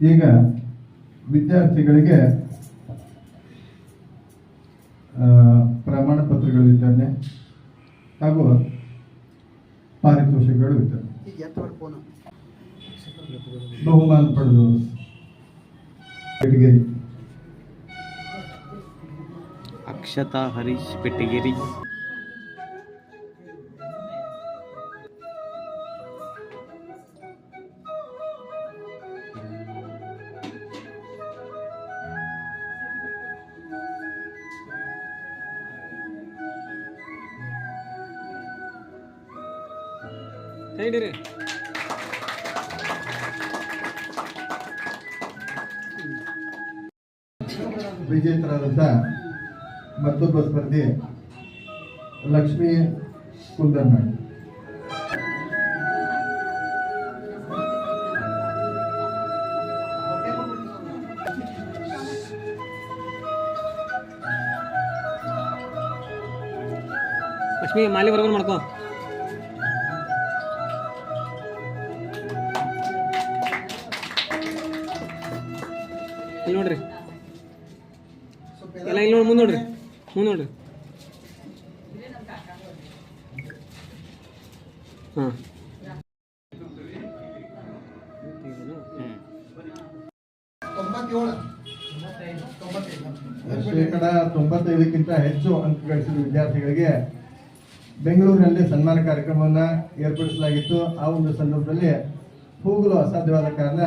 ಈಗ ವಿದ್ಯಾರ್ಥಿಗಳಿಗೆ ಆ, ಪ್ರಮಾಣ ಪತ್ರಗಳ ವಿತರಣೆ ಹಾಗೂ ಪಾರಿತೋಷಿಕಗಳು ವಿತರಣೆ ಬಹುಮಾನ ಪಡೆದು ಬೆಟಗೇರಿ ಅಕ್ಷತಾ ಹರೀಶ್ ಬೆಟ್ಟಗೇರಿ ಹೇಳಿರಿ ವಿಜೇತರಾದಂಥ ಮತ್ತೊಬ್ಬ ಸ್ಪರ್ಧಿ ಲಕ್ಷ್ಮೀ ಕುಂದರ್ನಾಳ್ ಲಕ್ಷ್ಮಿ ಮಾಲೆ ಬರೋಬ್ಬರ ಮಾಡ್ಕೋ. ಇಲ್ಲಿ ನೋಡ್ರಿ. ಎಲ್ಲ ಇಲ್ಲಿ ನೋಡಿ ಮುಂದೆ ನೋಡ್ರಿ. ಮುಂದೆ ನೋಡ್ರಿ. ಹಾಂ. ಶೇಕಡ ತೊಂಬತ್ತೈದಕ್ಕಿಂತ ಹೆಚ್ಚು ಅಂಕ ಗಳಿಸಿದ ವಿದ್ಯಾರ್ಥಿಗಳಿಗೆ ಬೆಂಗಳೂರಿನಲ್ಲಿ ಸನ್ಮಾನ ಕಾರ್ಯಕ್ರಮವನ್ನ ಏರ್ಪಡಿಸಲಾಗಿತ್ತು. ಆ ಒಂದು ಸಂದರ್ಭದಲ್ಲಿ ಹೋಗಲು ಅಸಾಧ್ಯವಾದ ಕಾರಣ.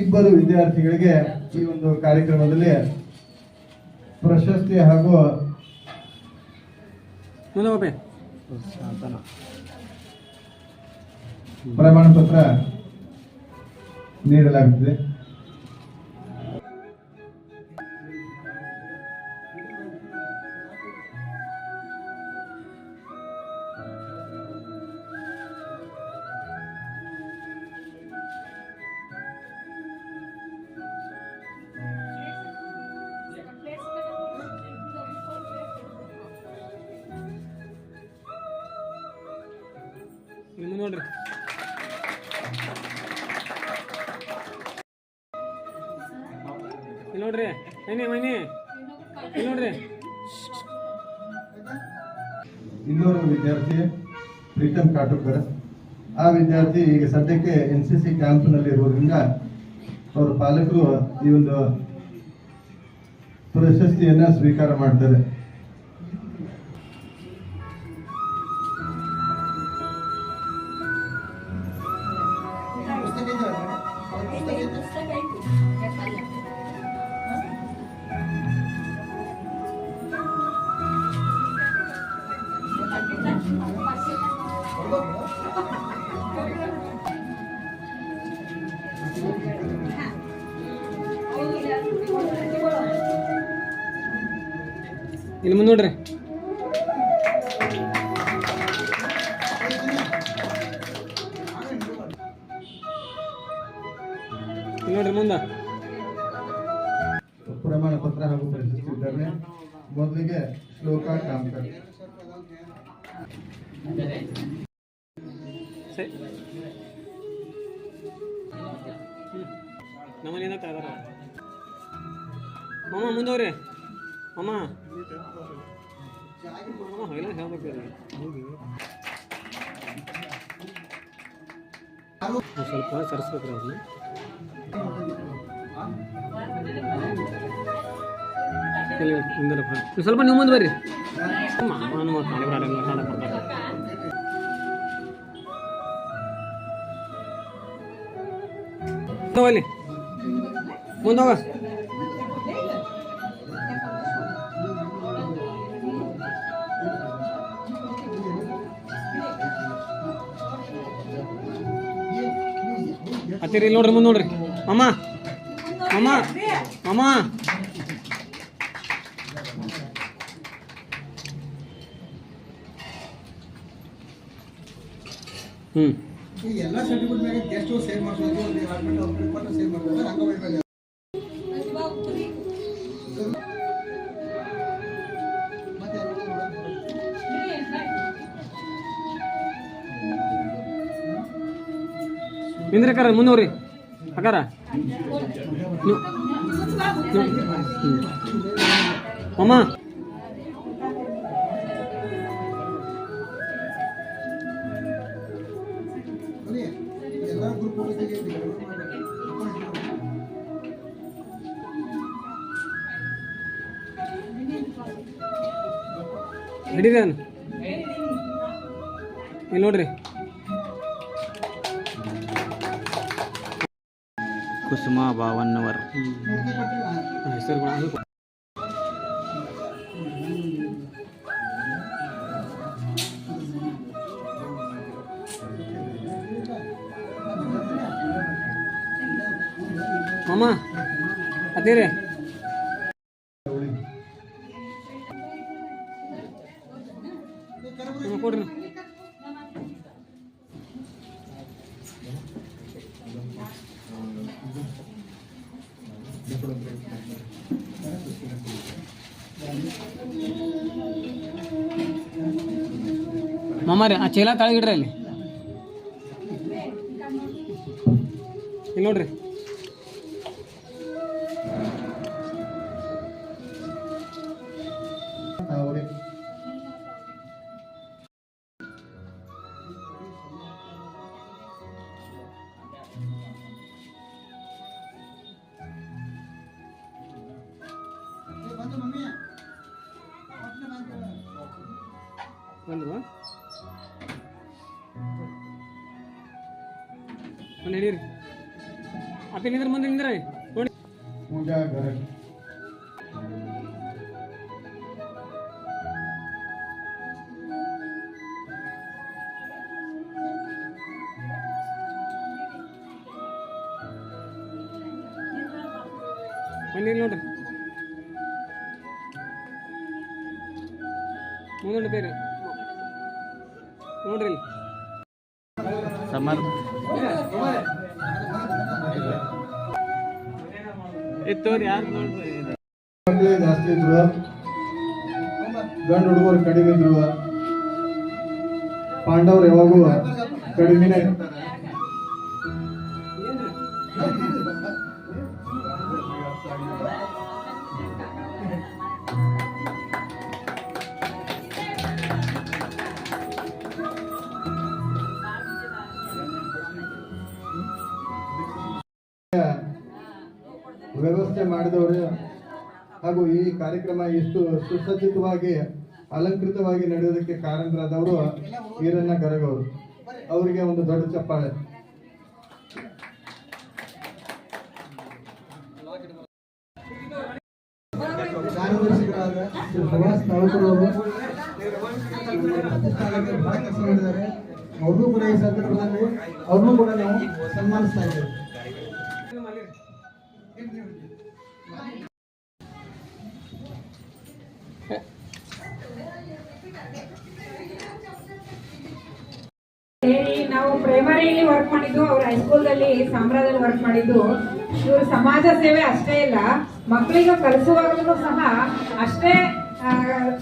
ಇಬ್ಬರು ವಿದ್ಯಾರ್ಥಿಗಳಿಗೆ ಈ ಒಂದು ಕಾರ್ಯಕ್ರಮದಲ್ಲಿ ಪ್ರಶಸ್ತಿ ಹಾಗೂ ಪ್ರಮಾಣ ಪತ್ರ ನೀಡಲಾಗುತ್ತದೆ. ಮುಂದೆ ನೋಡ್ರಿ. ನೋಡ್ರಿ. ಮೈನಿ ಮೈನಿ. ನೋಡ್ರಿ. ಇನ್ನೂರು ವಿದ್ಯಾರ್ಥಿ ಪ್ರೀತಮ್ ಕಾಟುಕರ್. ಆ ವಿದ್ಯಾರ್ಥಿ ಈಗ ಸದ್ಯಕ್ಕೆ ಎನ್ ಸಿ ಸಿ ಕ್ಯಾಂಪ್ನಲ್ಲಿ ಇರೋದ್ರಿಂದ ಅವರ ಪಾಲಕರು ಈ ಒಂದು ಪ್ರಶಸ್ತಿಯನ್ನು ಸ್ವೀಕಾರ ಮಾಡ್ತಾರೆ. ಇಲ್ಲಿ ಮುಂದೆ ನೋಡ್ರಿ. ನೋಡ್ರಿ ಮುಂದೆ. ಪ್ರಮಾಣ ಪತ್ರ ಹಾಗೂ ವಿತರಣೆ ಮೊದಲಿಗೆ ಶ್ಲೋಕ ಕಾಮ್ಕರ್ ಏನಂತ ಅದಾರ ಮಾಮ ಮುಂದವ್ರಿ ಮಾಮ ಮಾಮ ಎಲ್ಲ ಹೇಳ್ಬೇಕು ರೀ. ಒಂದ್ ಸ್ವಲ್ಪ ಸರಿಸ್ಬೇಕ್ರಿ ಸ್ವಲ್ಪ ನೀವು ಮುಂದೆ ಬರ್ರಿ. ಮಾಮನು ಮತ್ತು ನಾಳೆ ಹತ್ತಿರ ನೋಡ್ರಿ ಮುಂದೆ ನೋಡ್ರಿ. ಅಮ್ಮ ಅಮ್ಮ ಅಮ್ಮ ಹ್ಞೂ ನಿಂದ್ರಕಾರ ಮುನ್ನೂರಿ. ಅಕ್ಕಾರ. ಅಮ್ಮ. ಅವನು ಇಲ್ಲಿ ನೋಡ್ರಿ. ಕುಸುಮ ಭಾವನ್ನವರ್ ಮಾಮ ಅದೇರಿ? ಮಾಮಾರಿ ಆ ಚೀಲ ತಳಗಿಡ್ರಿ ಅಲ್ಲಿ. ಇಲ್ಲಿ ನೋಡ್ರಿ. ಬಂದ್ರು ಒಂದು ಹಿಡೀರಿ ಅಪ್ಪ ನಿಂದ್ರ ಮುಂದೆ ನಿಂದ್ರ ನೋಡಿ ಪೂಜಾ ಗರಗ್ ಒಂದು ಇಲ್ಲಿ ನೋಡ್ರಿ ಮುಂದೊಂದು ಬೇರೆ ನೋಡ್ರಿ ಜಾಸ್ತಿ ಇದ್ರು ಗಂಡು ಹುಡುಗರು ಕಡಿಮೆ ಇದ್ರು ಪಾಂಡವ್ರು ಯಾವಾಗೂ ಕಡಿಮೆನೇ ವ್ಯವಸ್ಥೆ ಮಾಡಿದವರು ಹಾಗೂ ಈ ಕಾರ್ಯಕ್ರಮ ಇಷ್ಟು ಸುಸಜ್ಜಿತವಾಗಿ ಅಲಂಕೃತವಾಗಿ ನಡೆಯೋದಕ್ಕೆ ಕಾರಣರಾದವರು ಈರಣ್ಣ ಗರಗವರು. ಅವರಿಗೆ ಒಂದು ದೊಡ್ಡ ಚಪ್ಪಾಳೆ. ಕಾರ್ಯದರ್ಶಿಗಳಾದ ಅವರು ಅವ್ರನ್ನೂ ಕೂಡ ಈ ಸಂದರ್ಭದಲ್ಲಿ ಅವ್ರನ್ನೂ ಕೂಡ ನಾವು ಸನ್ಮಾನಿಸ್ತಾ ಇದ್ದೇವೆ. ಹೇಳಿ, ನಾವು ಪ್ರೈಮರಿಯಲ್ಲಿ ವರ್ಕ್ ಮಾಡಿದ್ದು, ಅವ್ರು ಹೈಸ್ಕೂಲ್ದಲ್ಲಿ ಸಾಮ್ರಾದಲ್ಲಿ ವರ್ಕ್ ಮಾಡಿದ್ದು. ಇವರು ಸಮಾಜ ಸೇವೆ ಅಷ್ಟೇ ಇಲ್ಲ, ಮಕ್ಕಳಿಗೆ ಕಲಿಸುವಾಗಲೂ ಸಹ ಅಷ್ಟೇ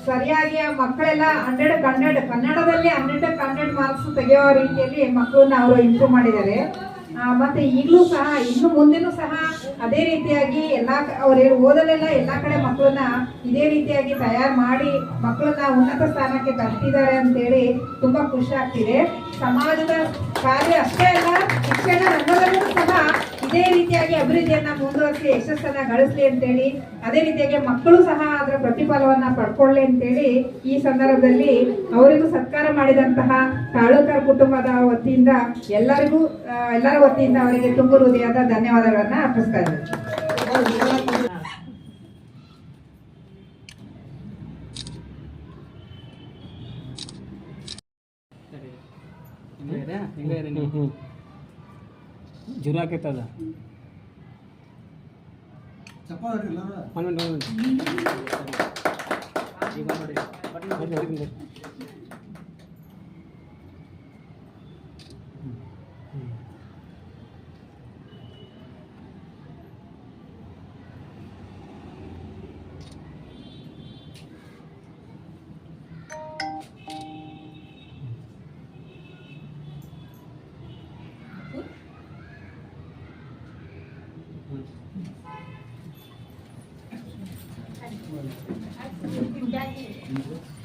ಸರಿಯಾಗಿ ಮಕ್ಕಳೆಲ್ಲ ಹಂಡ್ರೆಡ್ ಹಂಡ್ರೆಡ್ ಕನ್ನಡದಲ್ಲಿ ಹಂಡ್ರೆಡ್ ಹಂಡ್ರೆಡ್ ಮಾರ್ಕ್ಸ್ ತೆಗೆಯೋ ರೀತಿಯಲ್ಲಿ ಮಕ್ಕಳನ್ನ ಅವರು ಇಂಪ್ರೂವ್ ಮಾಡಿದ್ದಾರೆ. ಮತ್ತೆ ಈಗಲೂ ಸಹ, ಇನ್ನು ಮುಂದೆನೂ ಸಹ ಅದೇ ರೀತಿಯಾಗಿ ಎಲ್ಲಾ ಅವ್ರು ಓದಲೆಲ್ಲ ಎಲ್ಲಾ ಕಡೆ ಮಕ್ಕಳನ್ನ ಇದೇ ರೀತಿಯಾಗಿ ತಯಾರು ಮಾಡಿ ಮಕ್ಕಳನ್ನ ಉನ್ನತ ಸ್ಥಾನಕ್ಕೆ ತರ್ತಿದ್ದಾರೆ ಅಂತೇಳಿ ತುಂಬಾ ಖುಷಿ ಆಗ್ತಿದೆ. ಸಮಾಜದ ಕಾರ್ಯ ಅಷ್ಟೇ ಅಲ್ಲ, ಶಿಕ್ಷಣ ರಂಗದಲ್ಲೂ ಸಹ ಇದೇ ರೀತಿಯಾಗಿ ಅಭಿವೃದ್ಧಿಯನ್ನ ಮುಂದುವರಿಸಿ, ಯಶಸ್ಸನ್ನ ಗಳಿಸ್ಲಿ ಅಂತೇಳಿ, ಅದೇ ರೀತಿಯಾಗಿ ಮಕ್ಕಳು ಸಹ ಅದರ ಪ್ರತಿಫಲವನ್ನ ಪಡ್ಕೊಳ್ಳಿ ಅಂತೇಳಿ ಈ ಸಂದರ್ಭದಲ್ಲಿ ಅವರಿಗೂ ಸತ್ಕಾರ ಮಾಡಿದಂತಹ ತಾಳೂಕರ್ ಕುಟುಂಬದ ವತಿಯಿಂದ ಎಲ್ಲರಿಗೂ ಎಲ್ಲರ ವತಿಯಿಂದ ಅವರಿಗೆ ತುಂಬು ಹೃದಯದ ಧನ್ಯವಾದಗಳನ್ನ ಅರ್ಪಿಸ್ತಾ ಇದ್ದೇನೆ ಹ್ಞೂ ಹ್ಞೂ ಜುರು ಆಕೈತದ ಚಪ್ಪಾಳೆ ಹೊಡ್ರಿ ಎಲ್ಲರೂ. ಒಂದು ನೋಡಿ aqui.